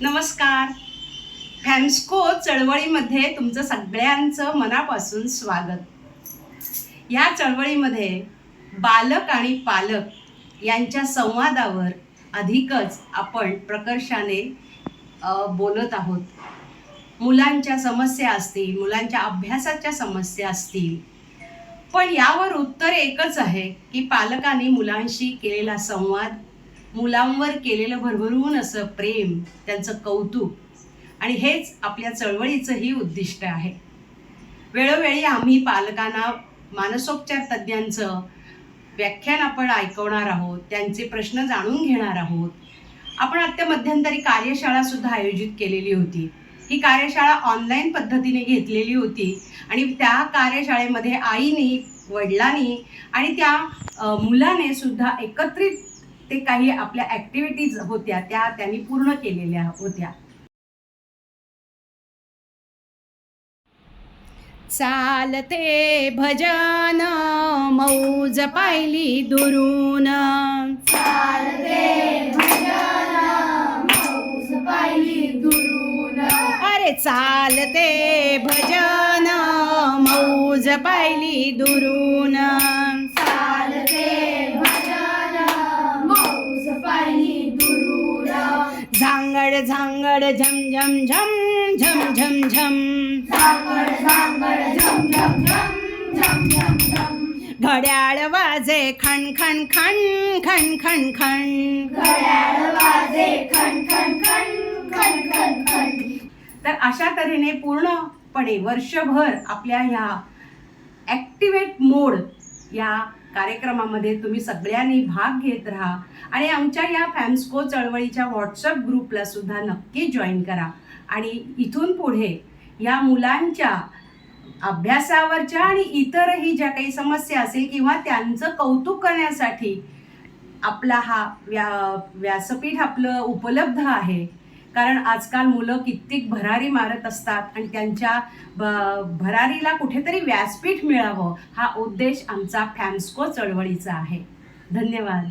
नमस्कार. फॅम्स्को चळवळीमध्ये तुमचं सगळ्यांचं मनापासून स्वागत. या चळवळीमध्ये बालक आणि पालक यांच्या संवादावर अधिकच आपण प्रकर्षाने बोलत आहोत. मुलांच्या समस्या असतील मुलांच्या अभ्यासाच्या समस्या असतील. पण यावर उत्तर एकच आहे की पालकांनी मुलांशी केलेला संवाद मुलांवर केलेलं भरभरून असं प्रेम त्यांचं कौतुक आणि हेच आपल्या चळवळीचंही उद्दिष्ट आहे. वेळोवेळी आम्ही पालकांना मानसोपचार तज्ज्ञांचं व्याख्यान आपण ऐकवणार आहोत त्यांचे प्रश्न जाणून घेणार आहोत. आपण आत्ता मध्यंतरी कार्यशाळासुद्धा आयोजित केलेली होती. ही कार्यशाळा ऑनलाईन पद्धतीने घेतलेली होती आणि त्या कार्यशाळेमध्ये आईनी वडिलांनी आणि त्या मुलाने सुद्धा एकत्रित ते काही आपल्या ॲक्टिव्हिटीज होत्या त्या त्यांनी पूर्ण केलेल्या होत्या. चालते भजन मौज पाहिली दुरून. अरे चालते भजन मौज पाहिली दुरून. झांगड झांगड झम झम झम झम झम झम. घड्याळ वाजे खण खण खण खण खण खण. तर अशा तऱ्हेने पूर्णपणे वर्षभर आपल्या ह्या ॲक्टिवेट मोड या कार्यक्रमामध्ये तुम्ही सगळ्यांनी भाग घेत राहा. आणि आमच्या या फॅम्स्को चळवळीच्या व्हॉट्सअप ग्रुपला सुद्धा नक्की जॉईन करा. आणि इथून पुढे या मुलांच्या अभ्यासावरच्या आणि इतरही ज्या काही समस्या असेल किंवा त्यांचं कौतुक करण्यासाठी आपला हा व्या व्यासपीठ आपलं उपलब्ध आहे. कारण आजकाल मुलं कित्येक भरारी मारत असतात आणि त्यांच्या ब भरारीला कुठेतरी व्यासपीठ मिळावं हा उद्देश आमचा फॅम्स्को चळवळीचा आहे. धन्यवाद.